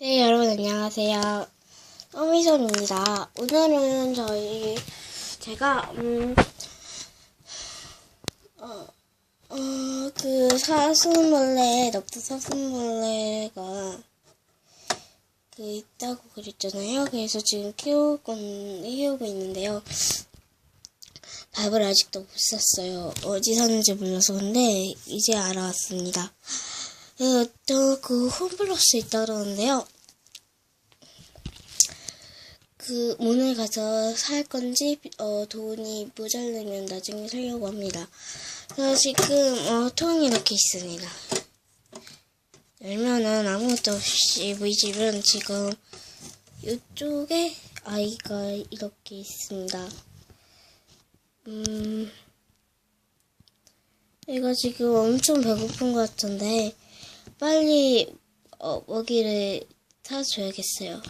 네, 여러분 안녕하세요. 어미선입니다. 오늘은 저희 제가 음, 어, 어, 그 사슴벌레, 넙도 사슴벌레가 그 있다고 그랬잖아요. 그래서 지금 키우고 키우고 있는데요. 밥을 아직도 못 샀어요. 어디 사는지 몰라서 근데 이제 알아왔습니다. 그, 또, 그, 홈플러스 있다 그러는데요. 그, 오늘 가서 살 건지, 어, 돈이 모자르면 나중에 살려고 합니다. 그래서 지금, 어, 통이 이렇게 있습니다. 열면은 아무것도 없이 우리 집은 지금, 이쪽에 아이가 이렇게 있습니다. 음, 얘가 지금 엄청 배고픈 것 같은데, 빨리 어, 먹이를 사줘야겠어요.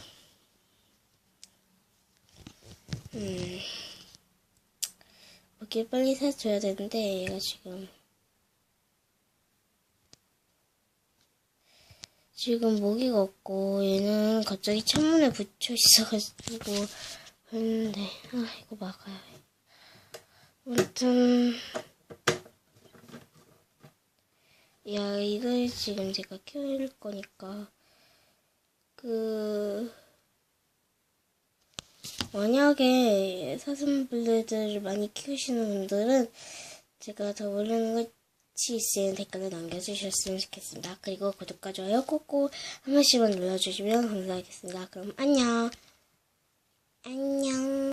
음, 먹이를 빨리 사줘야 되는데 얘가 지금 지금 모기가 없고 얘는 갑자기 창문에 붙여 있어가지고 했는데 아 이거 막아야 해. 아무튼 야, 이걸 지금 제가 키울 거니까, 그, 만약에 사슴벌레들을 많이 키우시는 분들은 제가 더 모르는 것이 있으면 댓글을 남겨주셨으면 좋겠습니다. 그리고 구독과 좋아요 꼭꼭 한 번씩만 눌러주시면 감사하겠습니다. 그럼 안녕. 안녕.